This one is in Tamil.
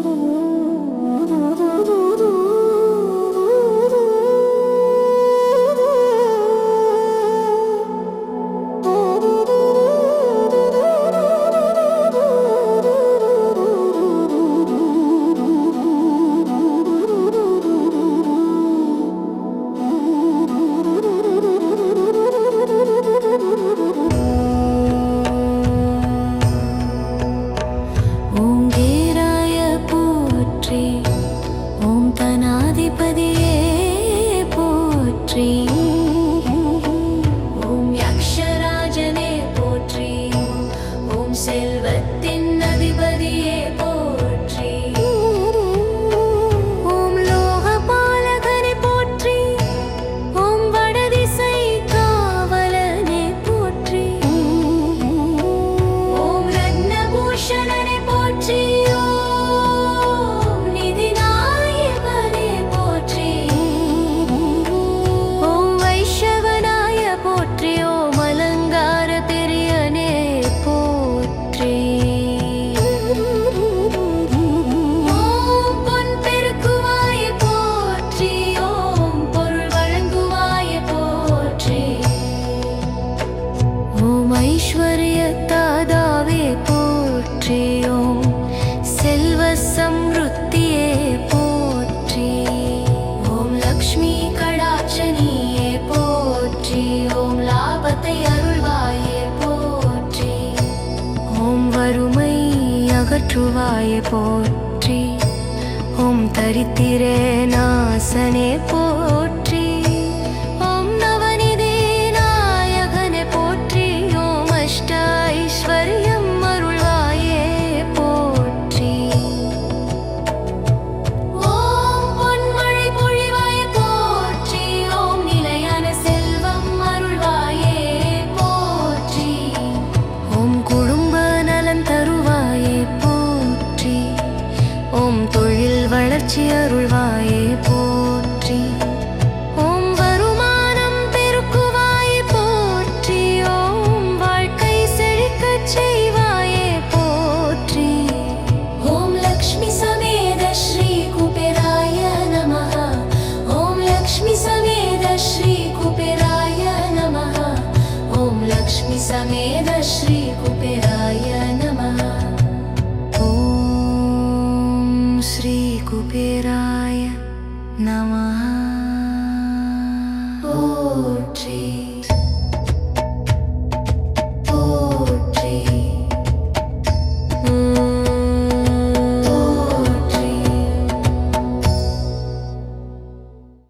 Oh. பாவத்தை அருள்வாயே போற்றி. ஓம் வறுமை அகற்றுவாயே போற்றி. ஓம் தரித்திரே நாசனே போ श्रीकुबेराय नमः। ॐ श्रीकुबेराय नमः।